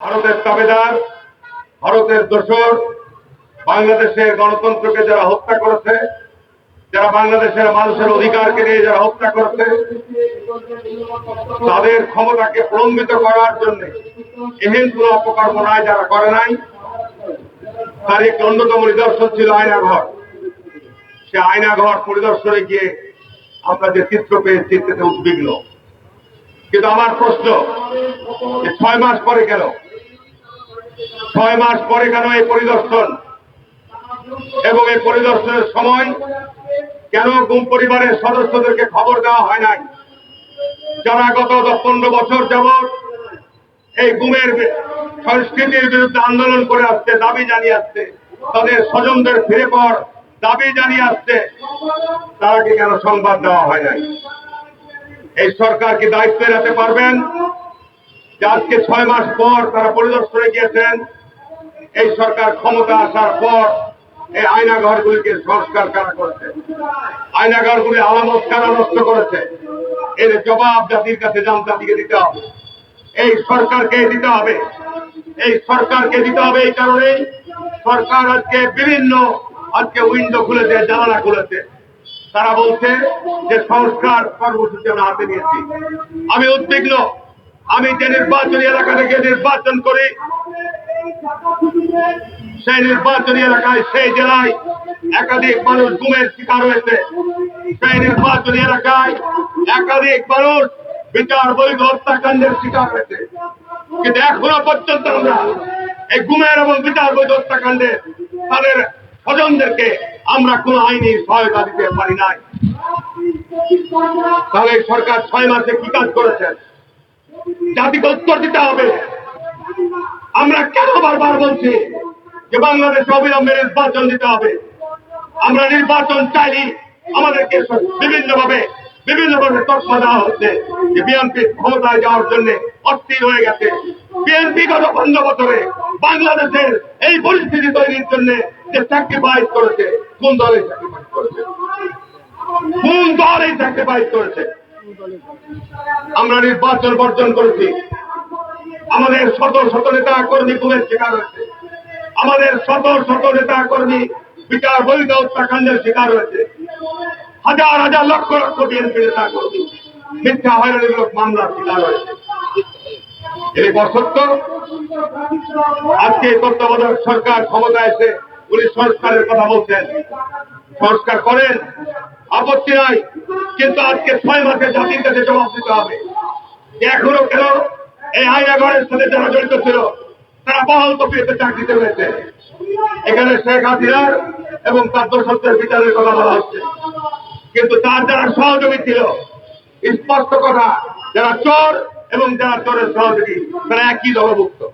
ভারতের তাবেদার, ভারতের দোসর, বাংলাদেশের গণতন্ত্রকে যারা হত্যা করেছে, যারা বাংলাদেশের মানুষের অধিকারকে নিয়ে যারা হত্যা করেছে, তাদের ক্ষমতাকে প্রলম্বিত করার জন্য এহেন কোন অপকর্ম নাই, যারা করে নাই। তার একটি অন্যতম নিদর্শন ছিল আয়নাঘর সে আয়নাঘর পরিদর্শনে গিয়ে আমরা যে চিত্র পেয়েছি চিত্রতে উদ্বিগ্ন। কিন্তু আমার প্রশ্ন ছয় মাস পরে কেন? ছয় মাস পরে কেন এই পরিদর্শন? এবং এই পরিদর্শনের সময় কেন গুম পরিবারের সদস্যদেরকে খবর দেওয়া হয় নাই? যারা গত দশ পনেরো বছর যাবৎ এই গুমের সংস্কৃতির বিরুদ্ধে আন্দোলন করে আসছে, দাবি জানিয়ে আসছে, তাদের স্বজনদের ফিরে পর দাবি জানিয়ে আসছে তারাকে কেন সংবাদ দেওয়া হয় নাই? এই সরকার কি দায়িত্ব এড়াতে পারবেন? যে আজকে ছয় মাস পর তারা পরিদর্শনে গিয়েছেন, এই সরকার ক্ষমতা আসার পর এই আয়নাঘরগুলিকে সংস্কার কারা করেছে? আয়নাঘরগুলি আলামত কারা নষ্ট করেছে? এর জবাব জাতির কাছে জানতাদিকে দিতে হবে। এই সরকারকে দিতে হবে। এই সরকারকে দিতে হবে এই কারণেই সরকার আজকে বিভিন্ন, আজকে উইন্ডো খুলেছে, জানালা খুলেছে। তারা বলছে যে সংস্কার কর্মসূচি আমরা হাতে নিয়েছি। আমি উদ্বিগ্ন। আমি যে নির্বাচনী এলাকা থেকে নির্বাচন করি, সেই নির্বাচনী এলাকায়, সেই জেলায় একাধিক মানুষ গুমের শিকার হয়েছে। সেই নির্বাচনী এলাকায় একাধিক মানুষ বিচার বৈধ হত্যাকাণ্ডের শিকার হয়েছে। কিন্তু এখনও পর্যন্ত আমরা এই গুমের এবং বিচার বৈধ হত্যাকাণ্ডে তাদের স্বজনদেরকে আমরা কোন আইনি সহায়তা দিতে পারি নাই। তাহলে সরকার ছয় মাসে কি কাজ করেছেন জাতিকে উত্তর দিতে হবে। আমরা কেন বারবার বলছি যে বাংলাদেশে অবিলম্বে নির্বাচন দিতে হবে? আমরা নির্বাচন চাইনি আমাদেরকে বিভিন্ন ভাবে বিভিন্ন ভাবে তথ্য দেওয়া হচ্ছে যে বিএনপি ক্ষমতায় যাওয়ার জন্য অস্থির হয়ে গেছে। বিএনপি গত পনেরো বছরে বাংলাদেশের এই পরিস্থিতি তৈরির জন্য যে স্যাক্রিফাইস করেছে, কোন দলে স্যাক্রিফাইস করেছে? কোন দল এই স্যাক্রিফাইস করেছে? আমরা নির্বাচন বর্জন করেছি। আমাদের শত শত নেতা কর্মী গুমের শিকার হয়েছে। আমাদের শত শত নেতা কর্মী বিচার বৈধ হত্যাকাণ্ডের শিকার হয়েছে। হাজার হাজার লক্ষ লক্ষ বিএনপি নেতা কর্মী মিথ্যা হয়রানিমূলক মামলার শিকার হয়েছে। এই অসত্য আজকে এই তত্ত্বাবধায়ক সরকার ক্ষমতা এসে উনি সংস্কারের কথা বলছেন। সংস্কার করেন, আপত্তি নাই। কিন্তু আজকে ছয় মাসে জাতির কাছে জবাব দিতে হবে। এখনও কেন এই আইনাগরের সাথে যারা জড়িত ছিল, তারা বহাল তফিয়েতে চাকরিতে রয়েছে। এখানে শেখ হাসিনার এবং তার দর্শকদের বিচারের কথা বলা হচ্ছে। কিন্তু তার যারা সহযোগী ছিল, স্পষ্ট কথা, যারা চোর এবং যারা চোরের সহযোগী, তারা একই দলভুক্ত।